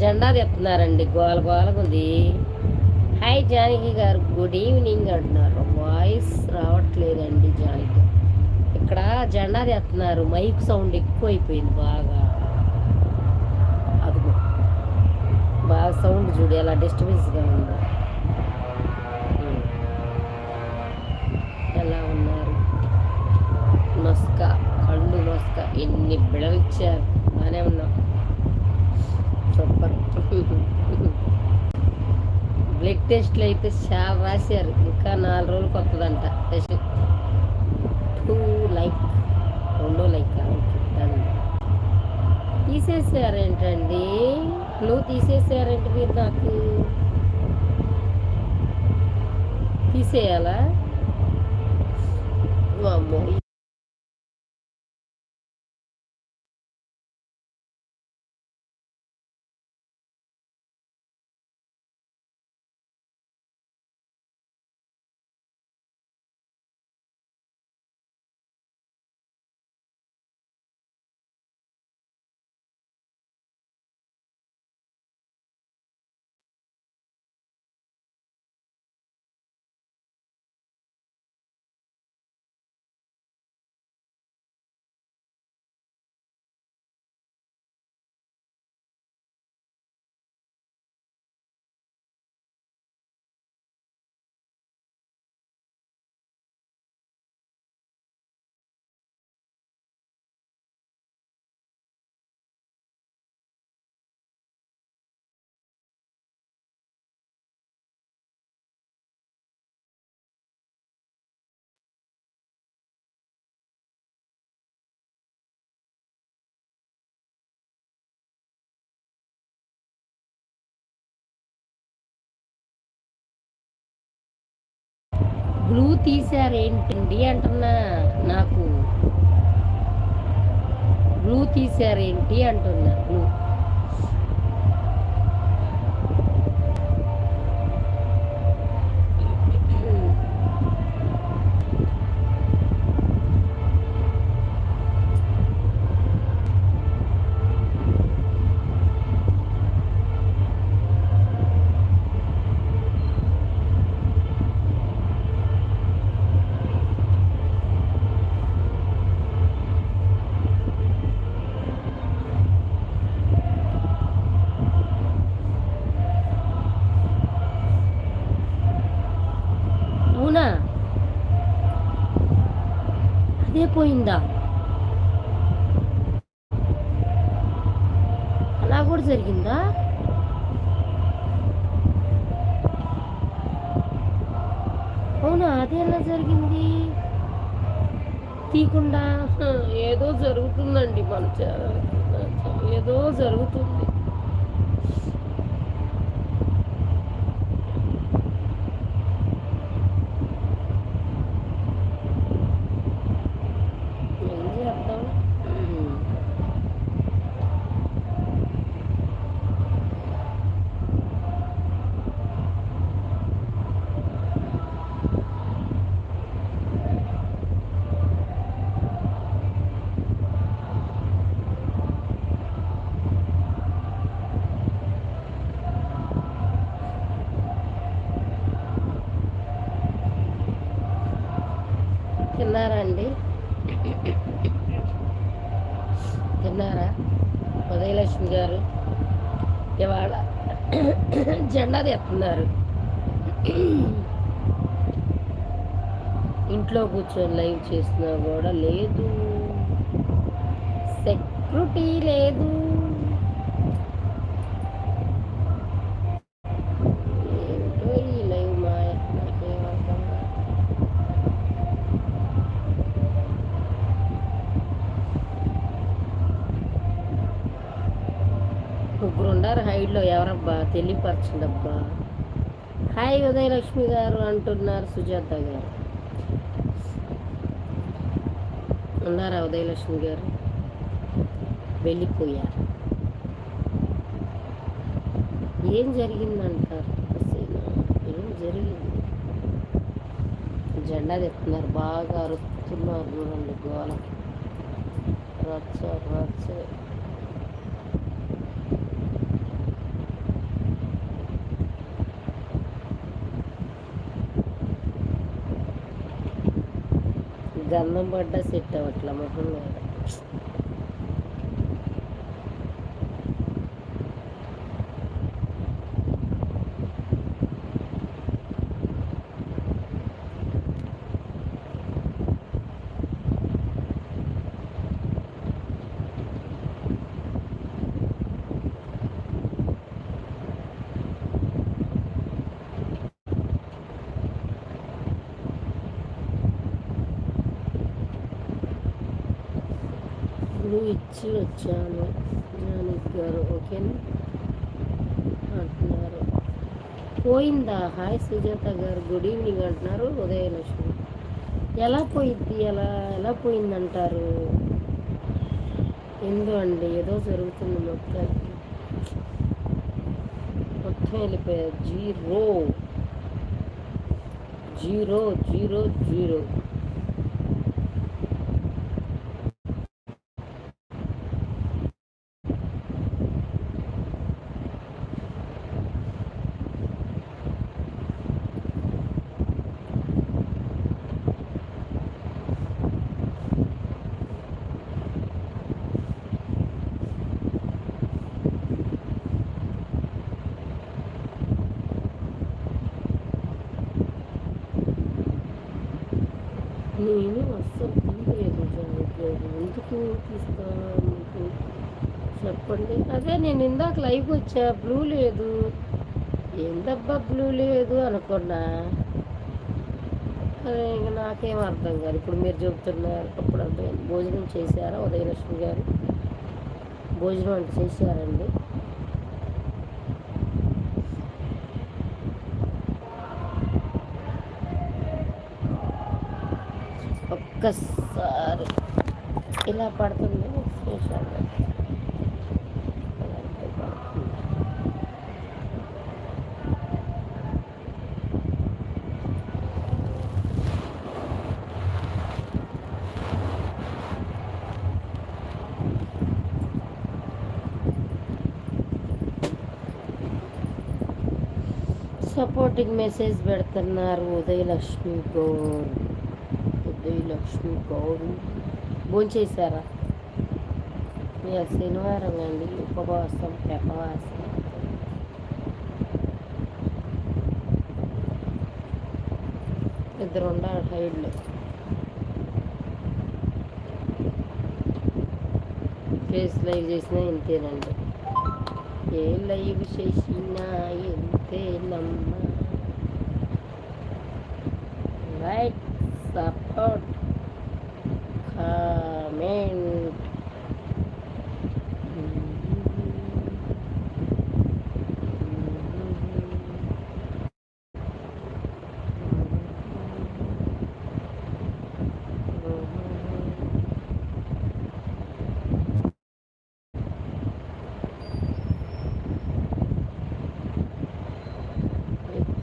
జెండా తెస్తున్నారండి గోల గోలగా ఉంది హాయ్ జానకి గారు. గుడ్ ఈవినింగ్ అంటున్నారు. వాయిస్ రావట్లేదండి జానకి. ఇక్కడ జెండా తెస్తున్నారు మైక్ సౌండ్ ఎక్కువ అయిపోయింది బాగా. అదిగో. బాగా సౌండ్ చూడు ఎలా డిస్టర్బెన్స్గా ఉందో. ఎలా ఉన్నారు? నొస్క. కళ్ళు నొస్క. ఎన్ని బిడలు ఇచ్చారు బాగానే ఉన్నాం. సూపర్. బ్లడ్ టెస్ట్లు అయితే చాలా రాశారు. ఇంకా నాలుగు రోజులకు వస్తుందంట టెస్ట్ టూ లైక్ రెండో లైక్ తీసేసారేంటండి? నువ్వు తీసేసారంటే మీరు నాకు? తీసేయాలా? అమ్మో బ్లూ తీసారేంటండి అంటున్నా నాకు. బ్లూ తీసారేంటి అంటున్నా. బ్లూ అవునా అదే పోయిందా అలా కూడా జరిగిందా? అవునా అదే ఎలా జరిగింది? తీయకుండా? ఏదో జరుగుతుందండి మన ఏదో జరుగుతుంది ఏం చేద్దాం ఉమ్. తిన్నారా అండి తిన్నారా ఉదయలక్ష్మి గారు ఇవాళ జెండా తెస్తున్నారు ఇంట్లో కూర్చొని లైవ్ చేసినా కూడా లేదు. సెక్యూరిటీ లేదు ఏంటో ఈ లైవ్ మాయ నాకేం అర్థం కాదు. ముగ్గురు ఉండారు హైడ్లో ఎవరబ్బా? తెలియపరచండబ్బా. హాయ్ ఉదయలక్ష్మి గారు అంటున్నారు సుజాత గారు. ఉన్నారా ఉదయలక్ష్మి గారు? వెళ్ళిపోయారు ఏం జరిగిందంటారు? ఏం జరిగింది? జెండా తెస్తున్నారు బాగా అరుస్తున్నారు చూడండి గోళ రచ్చ రచ్చ. గంధం పడ్డా సెట్ అవ్వట్ల మొహం మీద ఇచ్చి వచ్చాను. జానకి గారు ఓకేనా? అంటున్నారు. పోయిందా? హాయ్ సుజాత గారు గుడ్ ఈవినింగ్ అంటున్నారు ఉదయలక్ష్మి. ఎలా పోయిద్ది? ఎలా ఎలా పోయిందంటారు? ఎందు అండి ఏదో జరుగుతుంది మొత్తం మొత్తం వెళ్ళిపోయారు. జీరో. Zero zero zero. ఇందాక లైవ్ వచ్చా? బ్లూ లేదు. ఏందబ్బా బ్లూ లేదు అనుకున్నా. అదే ఇంక నాకేం అర్థం కాదు. ఇప్పుడు మీరు చెబుతున్నారు అప్పుడు అర్థం భోజనం చేశారా ఉదయలక్ష్మి గారు? భోజనం అంటే చేశారండి. ఒక్కసారి. ఇలా పడుతుంది చేశాను సపోర్టింగ్ మెసేజ్ పెడుతున్నారు ఉదయలక్ష్మి గౌర్ ఉదయలక్ష్మి గౌరు భోంచేశారా ఇక శనివారం అండి ఉపవాసం పెపవాసం ఇద్దరు ఉండాలి హైడ్లో ఫేస్ లైవ్ చేసినా ఇంతేనండి ఏ లైవ్ చేసినా ఇంతేనమ్మా like support comment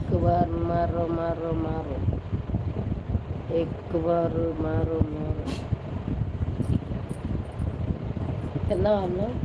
คือว่ามารมารมารุ એક વાર મારો મારો என்ன வரணும்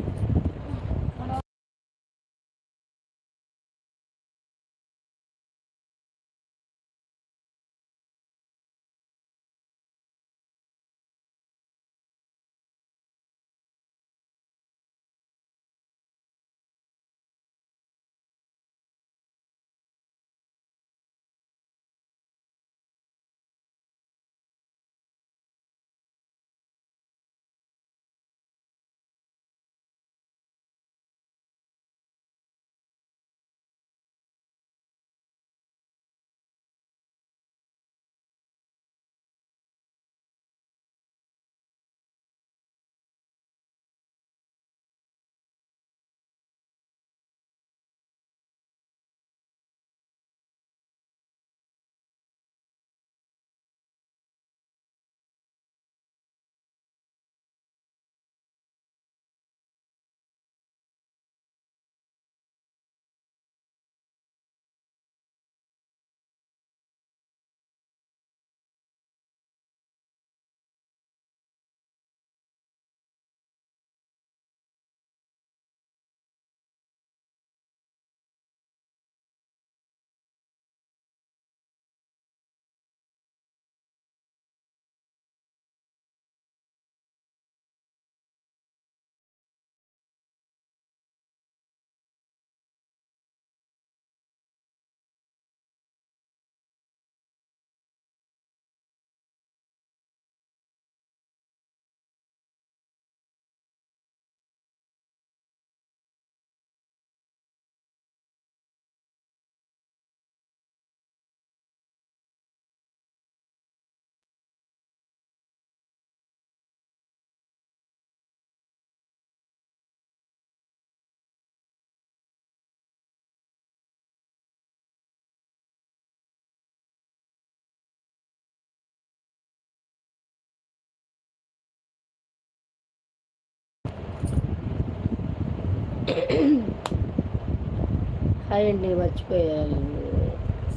హాయ్ అండి మర్చిపోయాను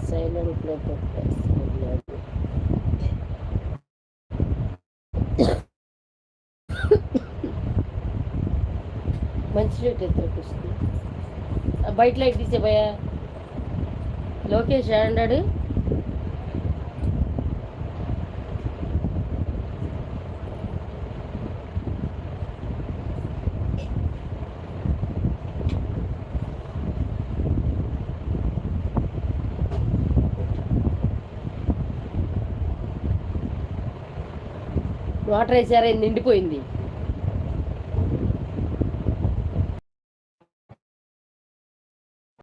సైలెంట్లో పెట్టేస్తున్నాను మంచి రేట్ ఎత్తుకు వస్తుంది బయట లైట్ తీసే భయ్యా. లోకేష్ అన్నాడు వాటర్ వేసారే? నిండిపోయింది?